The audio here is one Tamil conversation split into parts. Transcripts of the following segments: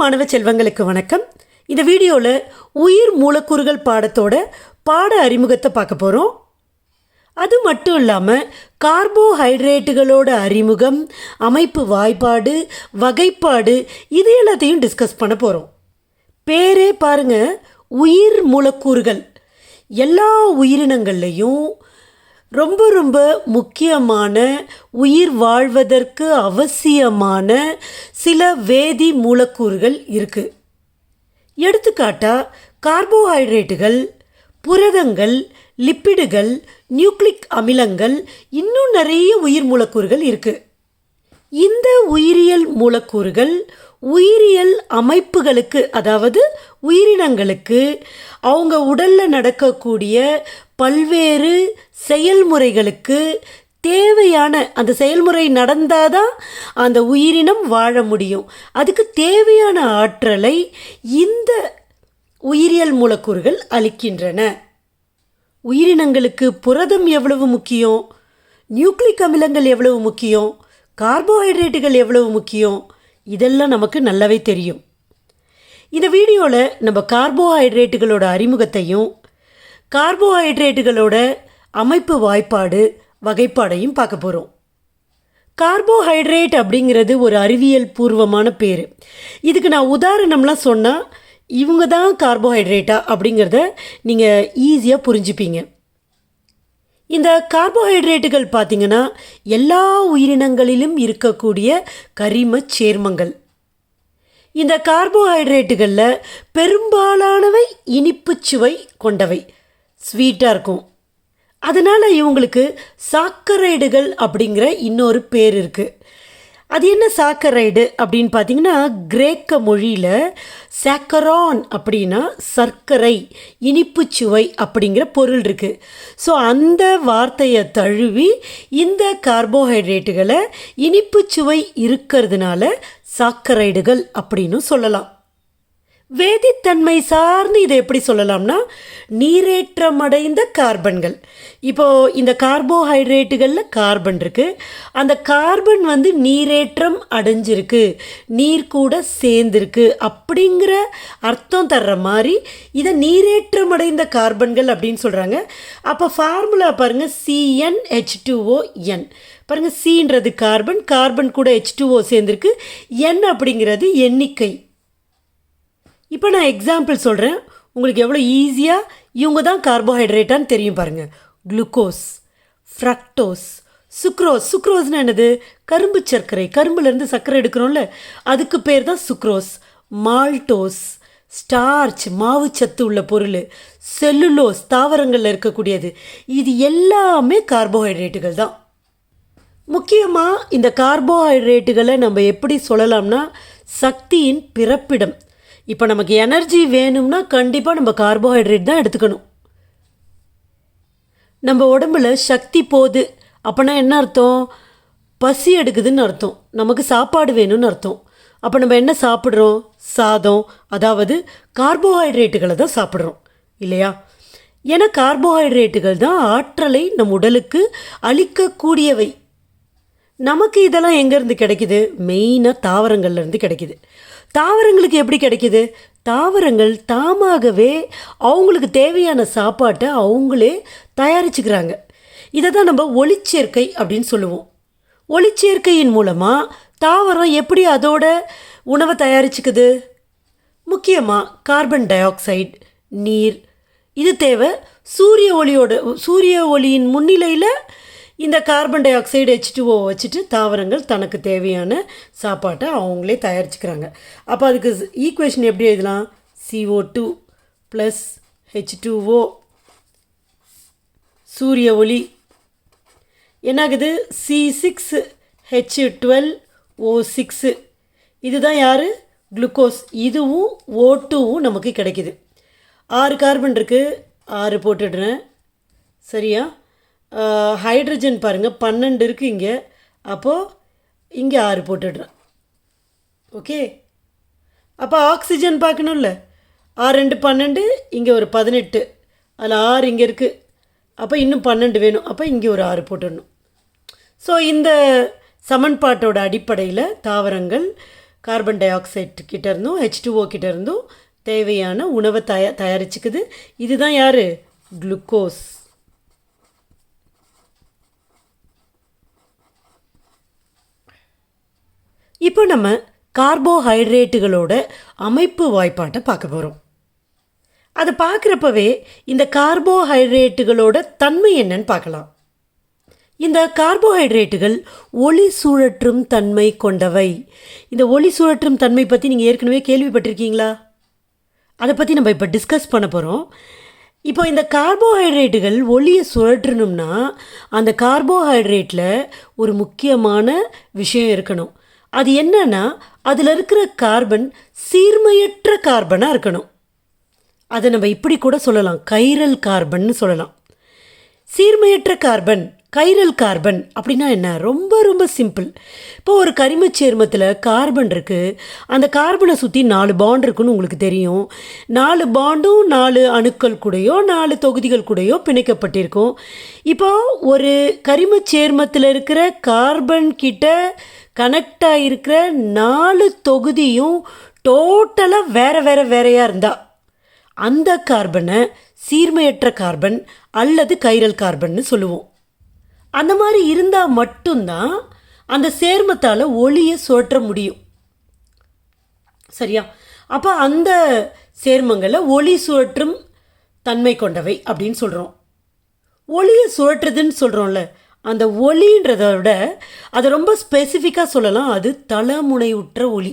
மாணவ செல்வங்களுக்கு வணக்கம். இந்த வீடியோவில் உயிர் மூலக்கூறுகள் பாடத்தோட பாட அறிமுகத்தை பார்க்க போகிறோம் அது மட்டும் இல்லாமல் கார்போஹைட்ரேட்டுகளோட அறிமுகம் அமைப்பு வாய்ப்பாடு வகைப்பாடு இது எல்லாத்தையும் டிஸ்கஸ் பண்ண போகிறோம் பேரே பாருங்க உயிர் மூலக்கூறுகள். எல்லா உயிரினங்கள்லேயும் ரொம்ப ரொம்ப முக்கியமான உயிர் வாழ்வதற்கு அவசியமான சில வேதி மூலக்கூறுகள் இருக்குது எடுத்துக்காட்டாக கார்போஹைட்ரேட்டுகள் புரதங்கள் லிப்பிடுகள் நியூக்ளிக் அமிலங்கள் இன்னும் நிறைய உயிர் மூலக்கூறுகள் இருக்குது இந்த உயிரியல் மூலக்கூறுகள் உயிரியல் அமைப்புகளுக்கு அதாவது உயிரினங்களுக்கு அவங்க உடலில் நடக்கக்கூடிய பல்வேறு செயல்முறைகளுக்கு தேவையான அந்த செயல்முறை நடந்தாதான் அந்த உயிரினம் வாழ முடியும். அதுக்கு தேவையான ஆற்றலை இந்த உயிரியல் மூலக்கூறுகள் அளிக்கின்றன. உயிரினங்களுக்கு புரதம் எவ்வளவு முக்கியம்? நியூக்ளிக் அமிலங்கள் எவ்வளவு முக்கியம்? கார்போஹைட்ரேட்டுகள் எவ்வளவு முக்கியம்? இதெல்லாம் நமக்கு நல்லாவே தெரியும். இந்த வீடியோவில் நம்ம கார்போஹைட்ரேட்டுகளோட அறிமுகத்தையும் கார்போஹைட்ரேட்டுகளோட அமைப்பு வாய்ப்பாடு வகைப்பாடையும் பார்க்க போகிறோம் கார்போஹைட்ரேட் அப்படிங்கிறது ஒரு அறிவியல் பூர்வமான பேர். இதுக்கு நான் உதாரணம்லாம் சொன்னால் இவங்க தான் கார்போஹைட்ரேட்டா அப்படிங்கிறத நீங்கள் ஈஸியாக புரிஞ்சுப்பீங்க. இந்த கார்போஹைட்ரேட்டுகள் பார்த்திங்கன்னா எல்லா உயிரினங்களிலும் இருக்கக்கூடிய கரிமச் சேர்மங்கள். இந்த கார்போஹைட்ரேட்டுகளில் பெரும்பாலானவை இனிப்புச் சுவை கொண்டவை. ஸ்வீட்டாக இருக்கும். அதனால் இவங்களுக்கு சாக்கரைடுகள் அப்படிங்கிற இன்னொரு பேர் இருக்குது அது என்ன சாக்கரைடு அப்படின்னு பார்த்தீங்கன்னா கிரேக்க மொழியில் சாக்கரான் அப்படின்னா சர்க்கரை இனிப்பு சுவை அப்படிங்கிற பொருள் இருக்குது ஸோ அந்த வார்த்தையை தழுவி இந்த கார்போஹைட்ரேட்டுகளை இனிப்பு சுவை இருக்கிறதுனால சாக்கரைடுகள் அப்படின்னு சொல்லலாம். வேதித்தன்மை சார்ந்து இதை எப்படி சொல்லலாம்னா நீரேற்றம் அடைந்த கார்பன்கள். இப்போது இந்த கார்போஹைட்ரேட்டுகளில் கார்பன் இருக்குது அந்த கார்பன் வந்து நீரேற்றம் அடைஞ்சிருக்கு நீர் கூட சேர்ந்துருக்கு அப்படிங்கிற அர்த்தம் தர்ற மாதிரி இதை நீரேற்றம் அடைந்த கார்பன்கள் அப்படின்னு சொல்கிறாங்க அப்போ ஃபார்முலா பாருங்கள் சிஎன் ஹெச் டூஓ என் பாருங்கள் சின்றது கார்பன் கார்பன் கூட ஹெச் டூஓ சேர்ந்துருக்கு. என் அப்படிங்கிறது எண்ணிக்கை. இப்போ நான் எக்ஸாம்பிள் சொல்கிறேன் உங்களுக்கு எவ்வளோ ஈஸியாக இவங்க தான் கார்போஹைட்ரேட்டான்னு தெரியும் பாருங்கள் குளுக்கோஸ் ஃப்ரக்டோஸ் சுக்ரோஸ் சுக்ரோஸ்னால் என்னது? கரும்பு சர்க்கரை. கரும்புலேருந்து சர்க்கரை எடுக்கிறோம்ல அதுக்கு பேர் தான் சுக்ரோஸ் மால்டோஸ் ஸ்டார்ச் மாவுச்சத்து உள்ள பொருள். செல்லுலோஸ் தாவரங்களில் இருக்கக்கூடியது. இது எல்லாமே கார்போஹைட்ரேட்டுகள் தான். முக்கியமாக இந்த கார்போஹைட்ரேட்டுகளை நம்ம எப்படி சொல்லலாம்னா சக்தியின் பிறப்பிடம் இப்போ நமக்கு எனர்ஜி வேணும்னா கண்டிப்பாக நம்ம கார்போஹைட்ரேட் தான் எடுத்துக்கணும். நம்ம உடம்புல சக்தி போகுது அப்போனா என்ன அர்த்தம்? பசி எடுக்குதுன்னு அர்த்தம். நமக்கு சாப்பாடு வேணும்னு அர்த்தம். அப்போ நம்ம என்ன சாப்பிட்றோம்? சாதம் அதாவது கார்போஹைட்ரேட்டுகளை தான் சாப்பிட்றோம். இல்லையா? ஏன்னா கார்போஹைட்ரேட்டுகள் தான் ஆற்றலை நம் உடலுக்கு அளிக்கக்கூடியவை. நமக்கு இதெல்லாம் எங்கேருந்து கிடைக்குது? மெயினாக தாவரங்கள்லேருந்து கிடைக்குது. தாவரங்களுக்கு எப்படி கிடைக்குது? தாவரங்கள் தாமாகவே அவங்களுக்கு தேவையான சாப்பாட்டை அவங்களே தயாரிச்சுக்கிறாங்க. இதை தான் நம்ம ஒளிச்சேர்க்கை அப்படின்னு சொல்லுவோம். ஒளிச்சேர்க்கையின் மூலமாக தாவரம் எப்படி அதோட உணவை தயாரிச்சுக்குது? முக்கியமாக கார்பன் டை ஆக்சைடு நீர். இது தேவை. சூரிய ஒளியோட சூரிய ஒளியின் முன்னிலையில் இந்த carbon dioxide H two O வச்சுட்டு தாவரங்கள் தனக்கு தேவையான சாப்பாட்டை அவங்களே தயாரிச்சுக்கிறாங்க. அப்போ அதுக்கு ஈக்குவேஷன் எப்படி எழுதலாம்? C O two plus H two O சூரிய ஒளி. என்னாகுது? C six H twelve O six இதுதான் யார்? குளுக்கோஸ் இதுவும் ஓ டூவும் நமக்கு கிடைக்கிது. ஆறு கார்பன் இருக்குது ஆறு போட்டுடுறேன். சரியா? ஹைட்ரஜன் பாருங்கள் பன்னெண்டு இருக்குது இங்கே. அப்போது இங்கே ஆறு போட்டுடுறேன். ஓகே அப்போ ஆக்சிஜன் பார்க்கணும்ல? ஆறு ரெண்டு பன்னெண்டு இங்கே ஒரு பதினெட்டு. அதில் ஆறு இங்கே இருக்குது அப்போ இன்னும் பன்னெண்டு வேணும். அப்போ இங்கே ஒரு ஆறு போட்டுடணும். ஸோ இந்த சமன்பாட்டோட அடிப்படையில் தாவரங்கள் கார்பன் டை ஆக்சைடு கிட்டேருந்தும் இருந்தும் கிட்டேருந்தும் இருந்தும் தேவையான உணவை தயா தயாரிச்சுக்குது. இதுதான் யார்? குளுக்கோஸ் இப்போ நம்ம கார்போஹைட்ரேட்டுகளோட அமைப்பு வாய்ப்பாட்டை பார்க்க போகிறோம் அதை பார்க்குறப்பவே இந்த கார்போஹைட்ரேட்டுகளோட தன்மை என்னன்னு பார்க்கலாம். இந்த கார்போஹைட்ரேட்டுகள் ஒளி சுழற்றும் தன்மை கொண்டவை. இந்த ஒளி சுழற்றும் தன்மை பற்றி நீங்கள் ஏற்கனவே கேள்விப்பட்டிருக்கீங்களா? அதை பற்றி நம்ம இப்போ டிஸ்கஸ் பண்ண போகிறோம் இப்போ இந்த கார்போஹைட்ரேட்டுகள் ஒளியை சுழற்றணும்னா அந்த கார்போஹைட்ரேட்டில் ஒரு முக்கியமான விஷயம் இருக்கணும். அது என்னன்னா அதில் இருக்கிற கார்பன் சீர்மையற்ற கார்பனாக இருக்கணும். அதை நம்ம இப்படி கூட சொல்லலாம். கைரல் கார்பன்னு சொல்லலாம். சீர்மையற்ற கார்பன் கைரல் கார்பன் அப்படின்னா என்ன? ரொம்ப ரொம்ப சிம்பிள் இப்போ ஒரு கரிமச் சேர்மத்தில் கார்பன் இருக்குது அந்த கார்பனை சுற்றி நாலு பாண்ட் இருக்குன்னு உங்களுக்கு தெரியும். நாலு பாண்டும் நாலு அணுக்கள் கூடயோ நாலு தொகுதிகள் கூடயோ பிணைக்கப்பட்டிருக்கும். இப்போ ஒரு கரிமச் சேர்மத்தில் இருக்கிற கார்பன் கிட்ட கனெக்ட் ஆகிருக்கிற நாலு தொகுதியும் டோட்டலாக வேற வேற வேறையாக இருந்தால் அந்த கார்பனை சீர்மையற்ற கார்பன் அல்லது கைரல் கார்பன்னு சொல்லுவோம். அந்த மாதிரி இருந்தால் மட்டும்தான் அந்த சேர்மத்தால் ஒளியை சுழற்ற முடியும். சரியா? அப்போ அந்த சேர்மங்களை ஒளி சுழற்றும் தன்மை கொண்டவை அப்படின்னு சொல்கிறோம் ஒளியை சுழற்றுதுன்னு சொல்கிறோம்ல அந்த ஒளின்றத விட அதை ரொம்ப ஸ்பெசிஃபிக்காக சொல்லலாம். அது தலமுனைவுற்ற ஒளி.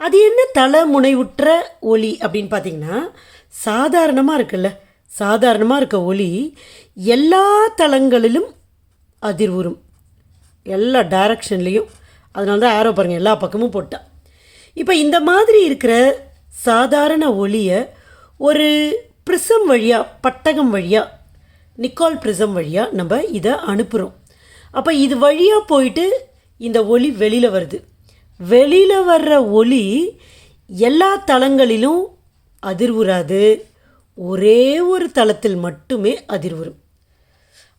அது என்ன தலைமுனைவுற்ற ஒளி அப்படின்னு பார்த்தீங்கன்னா சாதாரணமாக இருக்குல்ல. சாதாரணமாக இருக்க ஒளி எல்லா தளங்களிலும் அதிர்வுறும். எல்லா டைரக்ஷன்லேயும் அதனால தான் ஆரோ பாருங்கள் எல்லா பக்கமும் போட்டால் இப்போ இந்த மாதிரி இருக்கிற சாதாரண ஒளியை ஒரு ப்ரிசம் வழியாக பட்டகம் வழியாக நிக்கால் ப்ரிசம் வழியாக நம்ம இதை அனுப்புகிறோம் அப்போ இது வழியாக போயிட்டு இந்த ஒளி வெளியில் வருது. வெளியில் வர்ற ஒளி எல்லா தளங்களிலும் அதிர்வுறாது. ஒரே ஒரு தளத்தில் மட்டுமே அதிர்வுறும்.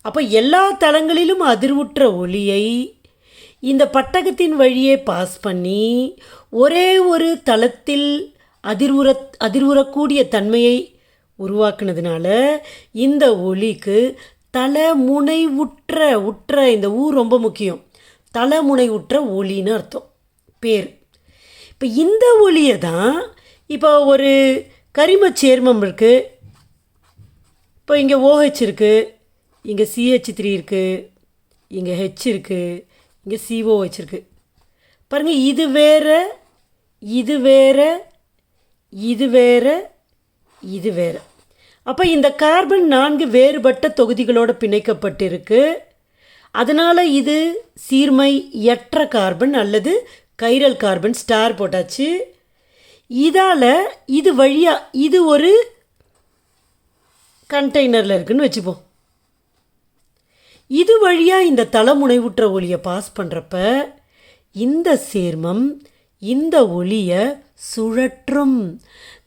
அப்போ எல்லா தளங்களிலும் அதிர்வுற்ற ஒளியை இந்த பட்டகத்தின் வழியே பாஸ் பண்ணி ஒரே ஒரு தளத்தில் அதிர்வுற அதிர்வுறக்கூடிய தன்மையை உருவாக்குனதுனால இந்த ஒளிக்கு தலைமுனை உற்ற உற்ற இந்த ஊ ரொம்ப முக்கியம். தலைமுனை உற்ற ஒளின்னு அர்த்தம். பேர். இப்போ இந்த ஒளியை தான் இப்போ ஒரு கரிமச் சேர்மம் இருக்குது இப்போ இங்கே ஓஹெச் இருக்குது இங்கே சிஹெச் த்ரீ இருக்குது இங்கே ஹெச் இருக்குது இங்கே சிஓஹெச் இருக்குது பாருங்கள் இது வேற இது வேற இது வேற இது வேறு. அப்போ இந்த கார்பன் நான்கு வேறுபட்ட தொகுதிகளோடு பிணைக்கப்பட்டிருக்கு. அதனால் இது சீர்மை எற்ற கார்பன் அல்லது கைரல் கார்பன் ஸ்டார் போட்டாச்சு. இதால் இது வழியாக இது ஒரு கண்டெய்னரில் இருக்குன்னு வச்சுப்போம். இது வழியாக இந்த தலைமுனைவுற்ற ஒளியை பாஸ் பண்ணுறப்ப இந்த சேர்மம் இந்த ஒளியை சுழற்றும்.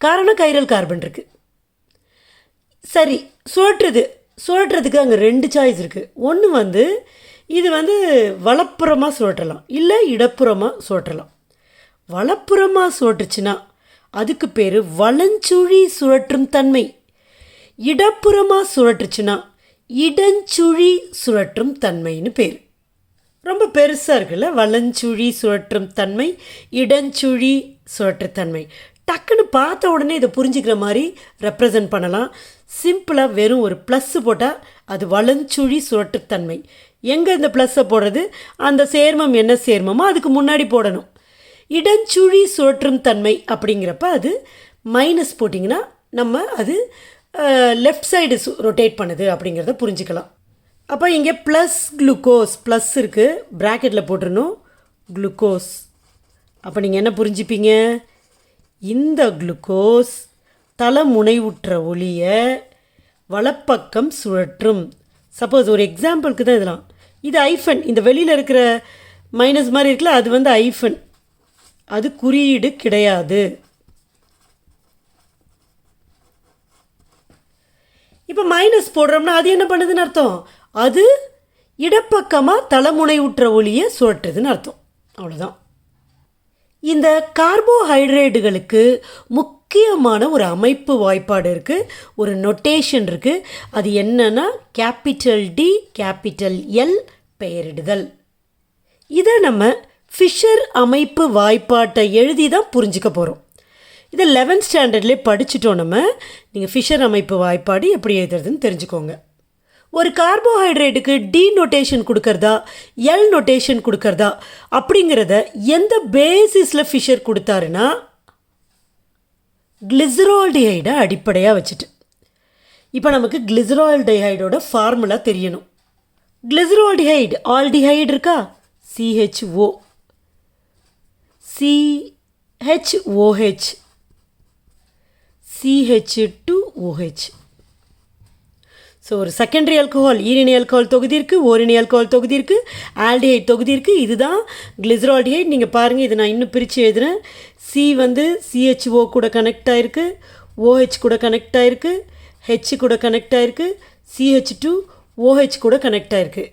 காரணம் கைரல் கார்பன் இருக்குது சரி சுழற்றுது. சுழற்றுறதுக்கு அங்கே ரெண்டு சாய்ஸ் இருக்குது ஒன்று வந்து இது வந்து வலப்புறமாக சுழற்றலாம். இல்லை இடப்புறமாக சுழற்றலாம். வலப்புறமாக சுழற்றுச்சுன்னா அதுக்கு பேர் வலஞ்சுழி சுழற்றும் தன்மை. இடப்புறமாக சுழற்றுச்சுன்னா இடஞ்சுழி சுழற்றும் தன்மைன்னு பேர். ரொம்ப பெருசாக இருக்குல்ல? வளஞ்சுழி சுழற்றும் தன்மை இடஞ்சுழி சுழற்றுத்தன்மை டக்குன்னு பார்த்த உடனே இதை புரிஞ்சுக்கிற மாதிரி ரெப்ரசன்ட் பண்ணலாம். சிம்பிளாக வெறும் ஒரு ப்ளஸ்ஸு போட்டால் அது வளஞ்சுழி சுழற்றுத்தன்மை எங்கே இந்த ப்ளஸ்ஸை போடுறது? அந்த சேர்மம் என்ன சேர்மமோ அதுக்கு முன்னாடி போடணும். இடஞ்சுழி சுழற்றும் தன்மை அப்படிங்கிறப்ப அது மைனஸ் போட்டிங்கன்னா நம்ம அது லெஃப்ட் சைடு ரொட்டேட் பண்ணுது அப்படிங்கிறத புரிஞ்சுக்கலாம். அப்போ இங்கே ப்ளஸ் குளுக்கோஸ் ப்ளஸ் இருக்குது ப்ராக்கெட்டில் போட்டுருணும் குளுக்கோஸ் அப்போ நீங்கள் என்ன புரிஞ்சுப்பீங்க? இந்த குளுக்கோஸ் தலைமுனைவுற்ற ஒளியை வலப்பக்கம் சுழற்றும். சப்போஸ் ஒரு எக்ஸாம்பிளுக்கு தான் இதெல்லாம். இது ஐஃபன் இந்த வெளியில் இருக்கிற மைனஸ் மாதிரி இருக்குல்ல அது வந்து ஐஃபன் அது குறியீடு கிடையாது. இப்போ மைனஸ் போடுறோம்னா அது என்ன பண்ணுதுன்னு அர்த்தம்? அது இடப்பக்கமாக தலைமுனை உற்ற ஒளியை சுழற்றுதுன்னு அர்த்தம். அவ்வளோதான் இந்த கார்போஹைட்ரேட்டுகளுக்கு முக்கியமான ஒரு அமைப்பு வாய்ப்பாடு இருக்குது ஒரு நொட்டேஷன் இருக்குது அது என்னன்னா கேபிட்டல் டி கேபிட்டல் எல் பெயரிடுதல். இதை நம்ம ஃபிஷர் அமைப்பு வாய்ப்பாட்டை எழுதி தான் புரிஞ்சுக்க போகிறோம் இதை லெவன்த் ஸ்டாண்டர்ட்லேயே படிச்சுட்டோம் நம்ம. நீங்கள் ஃபிஷர் அமைப்பு வாய்ப்பாடு எப்படி எழுதுறதுன்னு தெரிஞ்சுக்கோங்க. ஒரு கார்போஹைட்ரேட்டுக்கு டி நொட்டேஷன் கொடுக்கறதா எல் நொட்டேஷன் கொடுக்கறதா அப்படிங்கிறத எந்த பேசிஸில் ஃபிஷர் கொடுத்தாருன்னா கிளிசரால்டிஹைடை அடிப்படையாக வச்சுட்டு. இப்போ நமக்கு கிளிசரால்டிஹைடோட ஃபார்முலா தெரியணும். கிளிசரால்டிஹைடு ஆல்டிஹைடு இருக்கா? C H O C H O H C H two O H so ஒரு செகண்டரி அல்கோஹால் ஈரினி அல்கோஹால் தொகுதி இருக்குது ஓரிணி அல்கோஹால் தொகுதி இருக்குது ஆல்டிஹைட் தொகுதி இருக்குது இதுதான் கிளிசரால்டிஹைட் நீங்கள் பாருங்கள் இதை நான் இன்னும் பிரித்து எழுதுகிறேன் சி வந்து சிஹெச்ஓ கூட கனெக்ட் ஆகிருக்கு ஓஹெச் கூட கனெக்ட் ஆகிருக்கு ஹெச் கூட கனெக்ட் ஆகிருக்கு சிஹெச் டூ ஓஹெச் கூட கனெக்ட் ஆகிருக்கு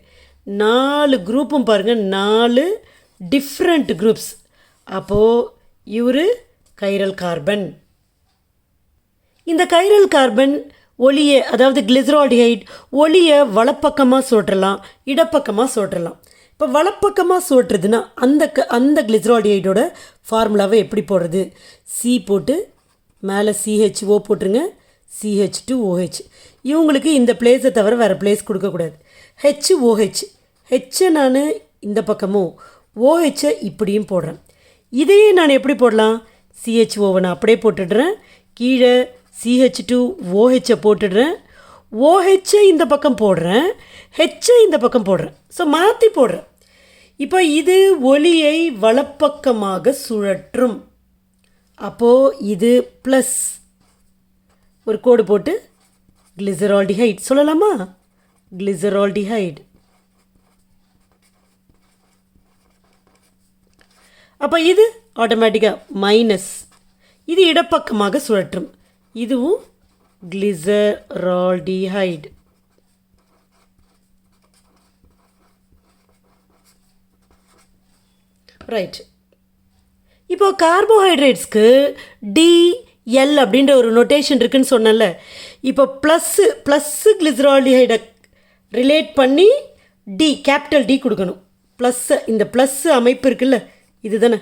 நாலு குரூப்பும் பாருங்கள் நாலு டிஃப்ரெண்ட் குரூப்ஸ் அப்போது இவர் கைரல் கார்பன் இந்த கைரல் கார்பன் ஒளியை அதாவது கிளிசரால்டிஹைட் ஒளியை வலப்பக்கமாக சோற்றலாம் இடப்பக்கமாக சோற்றலாம் இப்போ வலப்பக்கமாக சோற்றுதுன்னா அந்த க அந்த கிளிசரால்டிஹைடோட ஃபார்முலாவை எப்படி போடுறது? சி போட்டு மேலே சிஹெச்ஓ போட்டுருங்க. சிஹெச் டு ஓஹெச் இவங்களுக்கு இந்த பிளேஸை தவிர வேறு பிளேஸ் கொடுக்கக்கூடாது ஹெச் ஓஹெச் ஹெச்சை நான் இந்த பக்கமும் ஓஹெச்சை இப்படியும் போடுறேன். இதையே நான் எப்படி போடலாம்? சிஹெச்ஓவை நான் அப்படியே போட்டுடுறேன். கீழே சிஹெச் டூ ஓஹெச்சை போட்டுடுறேன். ஓஹெச்சை இந்த பக்கம் போடுறேன். ஹெச்சை இந்த பக்கம் போடுறேன். ஸோ மாற்றி போடுறேன். இப்போ இது ஒளியை வலப்பக்கமாக சுழற்றும். அப்போது இது ப்ளஸ் ஒரு கோடு போட்டு கிளிசரால்டிஹைட் சொல்லலாமா? கிளிசரால்டிஹைட் அப்போ இது ஆட்டோமேட்டிக்காக மைனஸ் இது இடப்பக்கமாக சுழற்றும். இதுவும் கிளிசரால்டிஹைடு ரைட் இப்போ கார்போஹைட்ரேட்ஸ்க்கு டி எல் அப்படின்ற ஒரு நொட்டேஷன் இருக்குன்னு சொன்னேன்ல. இப்போ ப்ளஸ்ஸு ப்ளஸ்ஸு கிளிசரால்டிஹைடை ரிலேட் பண்ணி டி கேபிட்டல் டி கொடுக்கணும். ப்ளஸ்ஸு இந்த ப்ளஸ்ஸு அமைப்பு இருக்குல்ல இதுதானே?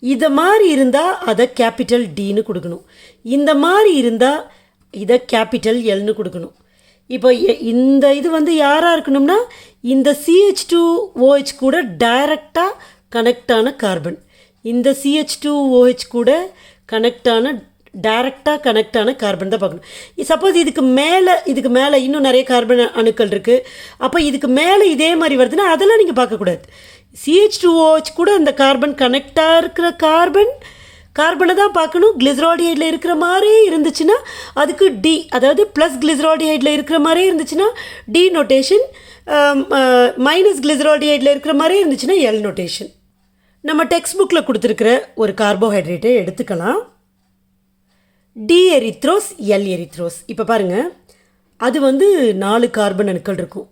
இதை மாதிரி இருந்தால் அதை கேபிட்டல் டின்னு கொடுக்கணும். இந்த மாதிரி இருந்தால் இதை கேபிட்டல் எல்னு கொடுக்கணும். இப்போ எ- இந்த இது வந்து யாராக இருக்கணும்னா இந்த சிஹெச் டூ ஓஹெச் கூட டைரக்டாக கனெக்டான கார்பன் இந்த C H two O H கூட கனெக்டான டைரக்டாக கனெக்ட் ஆன கார்பன் தான் பார்க்கணும். சப்போஸ் இதுக்கு மேலே இதுக்கு மேலே இன்னும் நிறைய கார்பன் அணுக்கள் இருக்குது அப்போ இதுக்கு மேலே இதே மாதிரி வருதுன்னா அதெல்லாம் நீங்கள் பார்க்கக்கூடாது. சிஹெச் டூஓஹெச் கூட அந்த கார்பன் கனெக்டாக இருக்கிற கார்பன் கார்பனை தான் பார்க்கணும். கிளிசராடிஹைடில் இருக்கிற மாதிரியே இருந்துச்சுன்னா அதுக்கு டி அதாவது ப்ளஸ் கிளிசராடிஹைடில் இருக்கிற மாதிரியே இருந்துச்சுன்னா டி நோட்டேஷன் மைனஸ் கிளிசராடிஹைடில் இருக்கிற மாதிரியே இருந்துச்சுன்னா எல் நோட்டேஷன் நம்ம டெக்ஸ்ட் புக்கில் கொடுத்துருக்கிற ஒரு கார்போஹைட்ரேட்டை எடுத்துக்கலாம். டி எரித்ரோஸ் எல் எரித்ரோஸ் இப்போ பாருங்கள் அது வந்து நாலு கார்பன் அணுக்கள் இருக்கும்.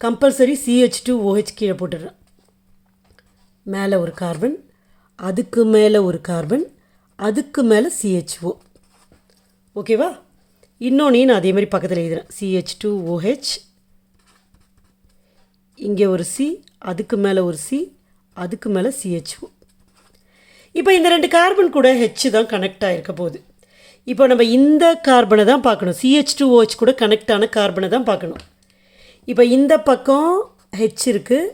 கம்பல்சரி சிஹெச் டூ ஓஹெச் கீழே போட்டுடுறேன். மேலே ஒரு கார்பன் அதுக்கு மேலே ஒரு கார்பன் அதுக்கு மேலே சிஹெச்ஓ ஓகேவா? இன்னொன்று நான் அதே மாதிரி பக்கத்தில் எழுதுகிறேன் சிஹெச் டூ ஓஹெச் இங்கே ஒரு சி அதுக்கு மேலே ஒரு சி அதுக்கு மேலே சிஹெச்ஓ இப்போ இந்த ரெண்டு கார்பன் கூட ஹெச் தான் கனெக்ட் ஆகிருக்க போகுது. இப்போ நம்ம இந்த கார்பனை தான் பார்க்கணும். C H two O H கூட கனெக்ட் ஆன கார்பனை தான் பார்க்கணும். இப்போ இந்த பக்கம் ஹெச் இருக்குது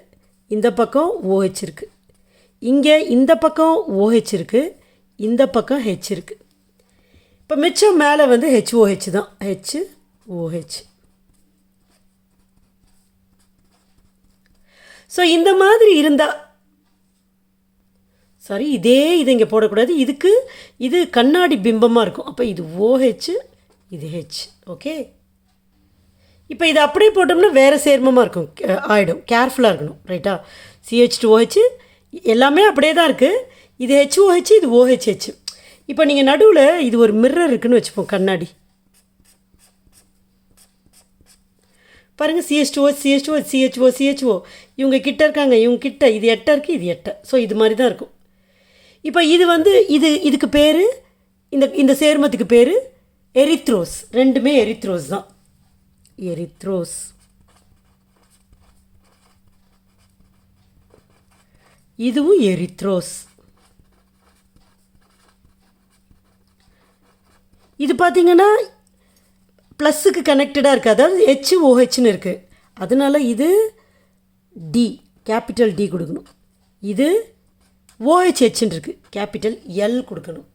இந்த பக்கம் ஓஹெச் இருக்குது இங்கே இந்த பக்கம் ஓஹெச் இருக்குது இந்த பக்கம் ஹெச் இருக்குது இப்போ மிச்சம் மேலே வந்து ஹெச்ஓஹெச் தான். ஹெச் ஓஹெச் ஸோ இந்த மாதிரி இருந்தால் சாரி இதே இது இங்கே போடக்கூடாது. இதுக்கு இது கண்ணாடி பிம்பமாக இருக்கும். அப்போ இது ஓஹெச் இது ஹெச் ஓகே இப்போ இது அப்படியே போட்டோம்னா வேறு சேர்மமாக இருக்கும். ஆகிடும் கேர்ஃபுல்லாக இருக்கணும் ரைட்டா சிஹெச் டூ ஓஹெச் எல்லாமே அப்படியே தான் இருக்குது இது ஹெச்ஓஹெச் இது ஓஹெச்ஹெச் இப்போ நீங்கள் நடுவில் இது ஒரு மிரர் இருக்குன்னு வச்சுப்போம் கண்ணாடி. பாருங்கள் சிஹெச்ஓ சிஹெச்ஓ சிஹெச்ஓ சிஹெச்ஓ இவங்க கிட்ட இருக்காங்க இவங்க கிட்ட இது எட்டை இருக்குது இது எட்டை. ஸோ இது மாதிரி தான் இருக்கும். இப்போ இது வந்து இது இதுக்கு பேர் இந்த இந்த சேர்மத்துக்கு பேர் எரித்ரோஸ் ரெண்டுமே எரித்ரோஸ் தான். எரித்ரோஸ் இதுவும் எரித்ரோஸ். இது பார்த்தீங்கன்னா ப்ளஸ்ஸுக்கு கனெக்டடாக இருக்குது அதாவது ஹெச் ஓஹெச்னு இருக்குது அதனால இது டி கேபிட்டல் டி கொடுக்கணும். இது ஓஹெச்ஹெச்னு இருக்குது கேபிட்டல் எல் கொடுக்கணும்.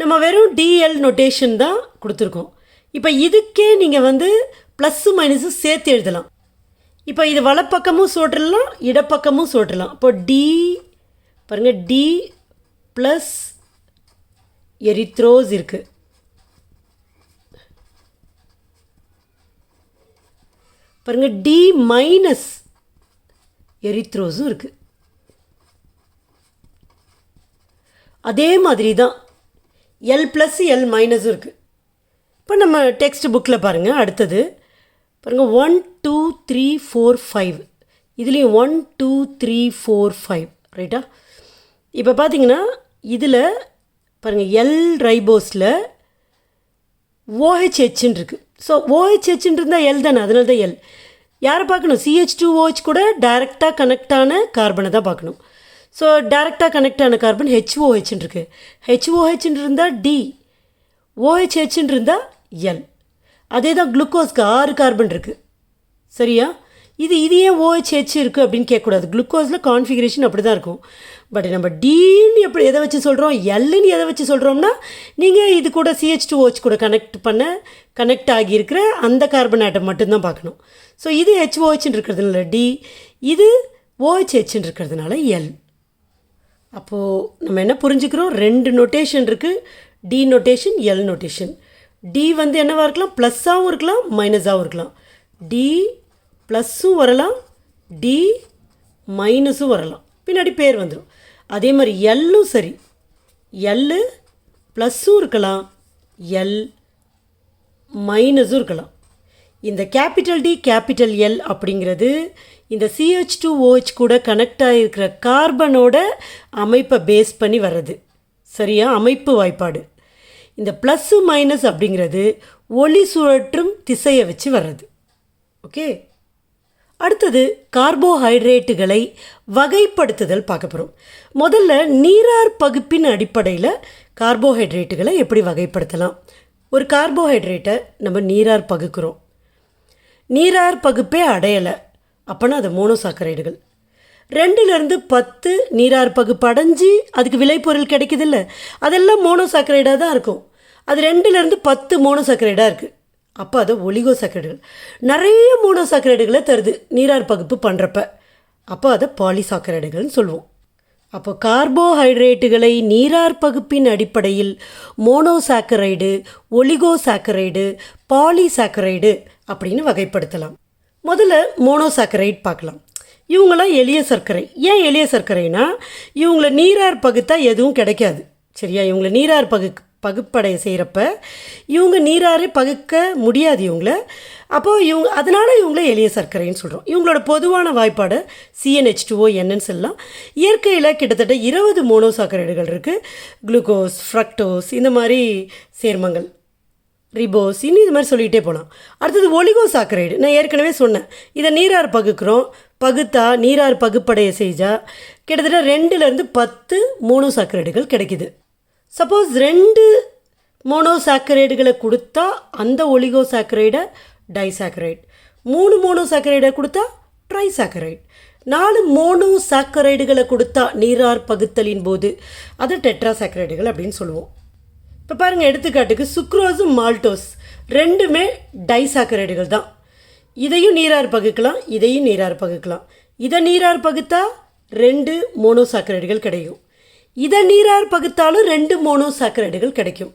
நம்ம வெறும் டிஎல் நொட்டேஷன் தான் கொடுத்துருக்கோம். இப்போ இதுக்கே நீங்கள் வந்து ப்ளஸ்ஸு மைனஸும் சேர்த்து எழுதலாம். இப்போ இது வலப்பக்கமும் சோற்றலாம் இடப்பக்கமும் சோற்றலாம் இப்போ டி பாருங்கள் டி ப்ளஸ் எரித்ரோஸ் இருக்குது பாருங்கள் டி மைனஸ் எரித்ரோஸும் இருக்குது அதே மாதிரி தான் எல் ப்ளஸ் எல் மைனஸும் இருக்குது இப்போ நம்ம டெக்ஸ்ட் புக்கில் பாருங்கள் அடுத்தது. பாருங்கள் one two three four five இதுலேயும் one two three four five ரைட்டா இப்போ பார்த்தீங்கன்னா இதில் பாருங்கள் எல் ரைபோஸில் ஓஹெச்ஹெச்ன்னு இருக்குது ஸோ ஓஹெச்ஹெச்ன்னு இருந்தால் எல் தானே அதனால தான் எல் யாரை பார்க்கணும்? சிஹெச் டூ ஓஹெச் கூட டைரெக்டாக கனெக்ட் ஆன கார்பனை தான் பார்க்கணும். ஸோ டைரெக்டாக கனெக்ட் ஆன கார்பன் ஹெச்ஓஹெச்ன்னு இருக்குது ஹெச்ஓஹெச்ன்னு இருந்தால் டி ஓஹெச்ஹெச்ன்னு இருந்தால் எல் அதே தான் குளுக்கோஸ்க்கு ஆறு கார்பன் இருக்குது சரியா? இது இது ஏன் ஓஹெச்ஹெச் இருக்குது அப்படின்னு கேட்கக்கூடாது. குளுக்கோஸில் கான்ஃபிகரேஷன் அப்படி தான் இருக்கும். பட் நம்ம டீன்னு எப்படி எதை வச்சு சொல்கிறோம் எல்லுன்னு எதை வச்சு சொல்கிறோம்னா நீங்கள் இது கூட C H two O H கூட கனெக்ட் பண்ண கனெக்ட் ஆகியிருக்கிற அந்த கார்பன் ஆட்டம் மட்டும்தான் பார்க்கணும். ஸோ இது ஹெச்ஓஹெச்னு இருக்கிறதுனால டி இது ஓஹெச்ஹெச்னு இருக்கிறதுனால எல் அப்போது நம்ம என்ன புரிஞ்சுக்கிறோம்? ரெண்டு நொட்டேஷன் இருக்குது D notation L notation D வந்து என்னவாக இருக்கலாம்? ப்ளஸ்ஸாகவும் இருக்கலாம் மைனஸாகவும் இருக்கலாம். டி ப்ளஸ்ஸும் வரலாம் டி மைனஸும் வரலாம். பின்னாடி பேர் வந்துடும் அதே மாதிரி எல்லும் சரி. எல்லு ப்ளஸ்ஸும் இருக்கலாம் எல் மைனஸும் இருக்கலாம். இந்த கேபிட்டல் டி கேபிட்டல் எல் அப்படிங்கிறது இந்த C H two O H கூட கனெக்ட் ஆகிருக்கிற கார்பனோட அமைப்பை பேஸ் பண்ணி வர்றது. சரியா? அமைப்பு வாய்ப்பாடு. இந்த ப்ளஸ்ஸு மைனஸ் அப்படிங்கிறது ஒளி சுழற்றும் திசையை வச்சு வர்றது. ஓகே அடுத்தது கார்போஹைட்ரேட்டுகளை வகைப்படுத்துதல் பார்க்க போகிறோம் முதல்ல நீரார் பகுப்பின் அடிப்படையில் கார்போஹைட்ரேட்டுகளை எப்படி வகைப்படுத்தலாம்? ஒரு கார்போஹைட்ரேட்டை நம்ம நீரார் பகுக்கிறோம். நீரார் பகுப்பே அடையலை. அப்போனா அது மோனோசாக்கரைடுகள். ரெண்டுலேருந்து பத்து நீரார் பகுப்பு அடைஞ்சு அதுக்கு விளைபொருள் கிடைக்குதில்ல? அதெல்லாம் மோனோசாக்கரைடாக தான் இருக்கும். அது ரெண்டுலேருந்து பத்து மோனோசாக்கரைடாக இருக்குது அப்போ அது ஒலிகோசாக்கரைடுகள். நிறைய மோனோசாக்கரைடுகளை தருது நீரார் பகுப்பு பண்ணுறப்ப அப்போ அதை பாலிசாக்கரைடுகள்னு சொல்லுவோம். அப்போ கார்போஹைட்ரேட்டுகளை நீரார் பகுப்பின் அடிப்படையில் மோனோசாக்கரைடு ஒலிகோசாக்கரைடு பாலிசாக்கரைடு அப்படின்னு வகைப்படுத்தலாம். முதல்ல மோனோசாக்கரைட் பார்க்கலாம். இவங்களாம் எளிய சர்க்கரை. ஏன் எளிய சர்க்கரைனா இவங்களை நீரார் பகுத்தா எதுவும் கிடைக்காது. சரியா? இவங்களை நீரார் பகு பகுப்படைய செய்கிறப்ப இவங்க நீராரை பகுக்க முடியாது இவங்கள. அப்போது இவங்க அதனால் இவங்கள எளிய சர்க்கரைன்னு சொல்கிறோம் இவங்களோட பொதுவான வாய்ப்பாடு சிஎன்ஹெச் டூஓ என்னன்னு சொல்லலாம். இயற்கையில் கிட்டத்தட்ட இருபது மோனோசாக்கரைடுகள் இருக்குது குளுக்கோஸ் ஃப்ரக்டோஸ் இந்த மாதிரி சேர்மங்கள். ரிபோஸ் இன்னும் இது மாதிரி சொல்லிகிட்டே போகலாம் அடுத்தது ஒலிகோசாக்கரைடு நான் ஏற்கனவே சொன்னேன். இதை நீரார் பகுக்கிறோம். பகுத்தா நீரார் பகுப்படைய செஞ்சால் கிட்டத்தட்ட ரெண்டுலேருந்து பத்து மூணு சாக்கரைடுகள் கிடைக்குது. சப்போஸ் ரெண்டு மோனோசாக்கரைடுகளை கொடுத்தா அந்த ஒலிகோசாக்கரைடை டைசாக்கரைட் மூணு மோனோசாக்கரைடை கொடுத்தா ட்ரைசாக்கரைட் நாலு மோனோசாக்கரைடுகளை கொடுத்தா நீரார் பகுத்தலின் போது அது டெட்ராசாக்கரைடுகள் அப்படின்னு சொல்லுவோம். இப்போ பாருங்கள் எடுத்துக்காட்டுக்கு சுக்ரோஸும் மால்டோஸ் ரெண்டுமே டைசாக்கரைடுகள் தான். இதையும் நீரார் பகுக்கலாம் இதையும் நீரார் பகுக்கலாம். இதை நீரார் பகுத்தா ரெண்டு மோனோசாக்கரைடுகள் கிடைக்கும். இதை நீரார் பகுத்தாலும் ரெண்டு மோனோசாக்கரைடுகள் கிடைக்கும்.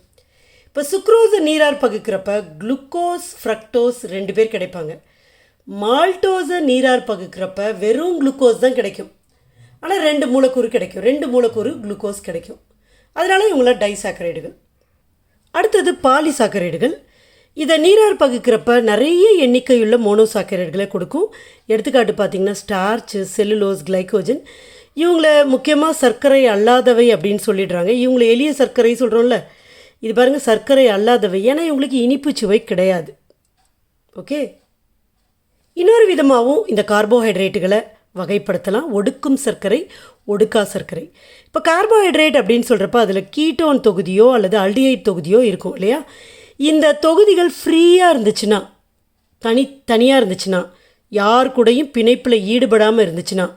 இப்போ சுக்ரோஸை நீரார் பகுக்கிறப்ப குளுக்கோஸ் ஃப்ரக்டோஸ் ரெண்டு பேர் கிடைப்பாங்க. மால்டோஸை நீரார் பகுக்கிறப்ப வெறும் குளுக்கோஸ் தான் கிடைக்கும். ஆனால் ரெண்டு மூலக்கூறு கிடைக்கும். ரெண்டு மூலக்கூறு குளுக்கோஸ் கிடைக்கும். அதனால இவங்களாம் டைசாக்கரைடுகள். அடுத்தது பாலிசாக்கரைடுகள். இதை நீரார் பகுக்கிறப்ப நிறைய எண்ணிக்கையுள்ள மோனோசாக்கரைடுகளை கொடுக்கும். எடுத்துக்காட்டு பார்த்திங்கன்னா ஸ்டார்ச் செல்லுலோஸ் கிளைக்கோஜன் இவங்கள முக்கியமாக சர்க்கரை அல்லாதவை அப்படின்னு சொல்லிடுறாங்க. இவங்களை எளிய சர்க்கரை சொல்கிறோம்ல இது பாருங்கள் சர்க்கரை அல்லாதவை. ஏன்னா இவங்களுக்கு இனிப்பு சுவை கிடையாது. ஓகே? இன்னொரு விதமாகவும் இந்த கார்போஹைட்ரேட்டுகளை வகைப்படுத்தலாம். ஒடுக்கும் சர்க்கரை ஒடுக்கா சர்க்கரை. இப்போ கார்போஹைட்ரேட் அப்படின்னு சொல்கிறப்ப அதில் கீட்டோன் தொகுதியோ அல்லது அல்டிஹைட் தொகுதியோ இருக்கும் இல்லையா? இந்த தொகுதிகள் ஃப்ரீயாக இருந்துச்சுன்னா தனி தனியாக இருந்துச்சுன்னா யார் கூடயும் பிணைப்பில் ஈடுபடாமல் இருந்துச்சுன்னா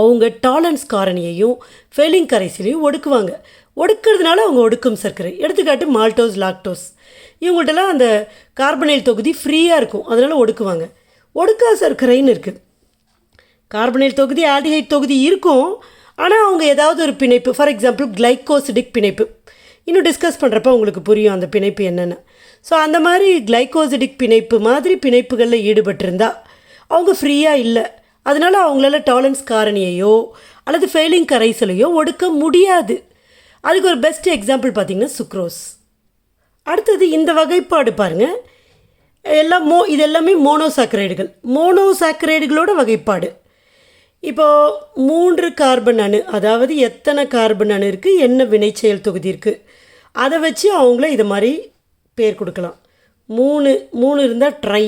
அவங்க டாலன்ஸ் காரணியையும் ஃபெயிலிங் கரைசிலையும் ஒடுக்குவாங்க. ஒடுக்கிறதுனால அவங்க ஒடுக்கும் சர்க்கரை. எடுத்துக்காட்டு மால்டோஸ் லாக்டோஸ் இவங்கள்ட்டலாம் அந்த கார்பனைல் தொகுதி ஃப்ரீயாக இருக்கும். அதனால் ஒடுக்குவாங்க. ஒடுக்கா சர்க்கரைன்னு இருக்குது. கார்பனைல் தொகுதி ஆல்டிஹைட் தொகுதி இருக்கும். ஆனால் அவங்க ஏதாவது ஒரு பிணைப்பு ஃபார் எக்ஸாம்பிள் கிளைக்கோசிடிக் பிணைப்பு. இன்னும் டிஸ்கஸ் பண்ணுறப்ப உங்களுக்கு புரியும் அந்த பிணைப்பு என்னென்னு. ஸோ அந்த மாதிரி கிளைக்கோசிடிக் பிணைப்பு மாதிரி பிணைப்புகளில் ஈடுபட்டிருந்தா அவங்க ஃப்ரீயாக இல்லை. அதனால் அவங்களால டாலன்ஸ் காரணியையோ அல்லது ஃபெயிலிங் கரைசலையோ ஒடுக்க முடியாது. அதுக்கு ஒரு பெஸ்ட் எக்ஸாம்பிள் பார்த்திங்கன்னா சுக்ரோஸ் அடுத்தது இந்த வகைப்பாடு பாருங்கள் எல்லாம் மோ இது எல்லாமே மோனோசாக்கரைடுகள் மோனோசாக்கரைடுகளோட வகைப்பாடு. இப்போது மூன்று கார்பன் அணு அதாவது எத்தனை கார்பன் அணு இருக்குது என்ன வினைச்செயல் தொகுதி இருக்குது அதை வச்சு அவங்கள இது மாதிரி பேர் கொடுக்கலாம். மூணு மூணு இருந்தால் ட்ரை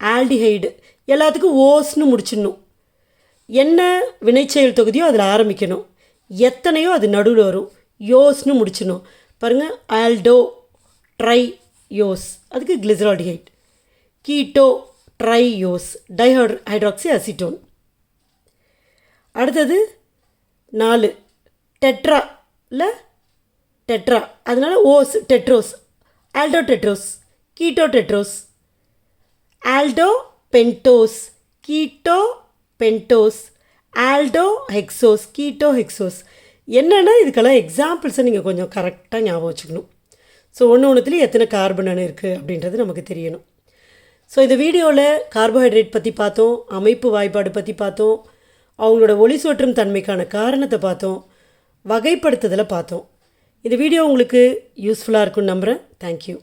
ஆல்டிஹைடு எல்லாத்துக்கும் ஓஸ்னு முடிச்சிடணும். என்ன வினைச்செயல் தொகுதியோ அதில் ஆரம்பிக்கணும். எத்தனையோ அது நடுவில் வரும். யோஸ்னு முடிச்சிடணும். பாருங்கள் ஆல்டோ ட்ரை யோஸ். அதுக்கு கிளிசரால்டிஹைட் கீட்டோ ட்ரை யோஸ். டைஹைட் ஹைட்ராக்சி அசிட்டோன். அடுத்தது நாலு. டெட்ராவில் டெட்ரா. அதனால ose tetrose. Aldo tetrose. Keto tetrose. Aldo pentose. Keto pentose aldo hexose keto hexose. என்னென்னா இதுக்கெல்லாம் எக்ஸாம்பிள்ஸை நீங்கள் கொஞ்சம் கரெக்டாக ஞாபகம் வச்சுக்கணும். ஸோ ஒன்று ஒன்றுத்துலேயும் எத்தனை கார்பன் அணு இருக்குது அப்படின்றது நமக்கு தெரியணும். ஸோ இந்த வீடியோவில் கார்போஹைட்ரேட் பற்றி பார்த்தோம் அமைப்பு வாய்ப்பாடு பற்றி பார்த்தோம் அவங்களோட ஒளி சோற்றும் தன்மைக்கான காரணத்தை பார்த்தோம் வகைப்படுத்துதலை பார்த்தோம். இந்த வீடியோ உங்களுக்கு யூஸ்ஃபுல்லாக இருக்கும்னு நம்புகிறேன் தேங்க்யூ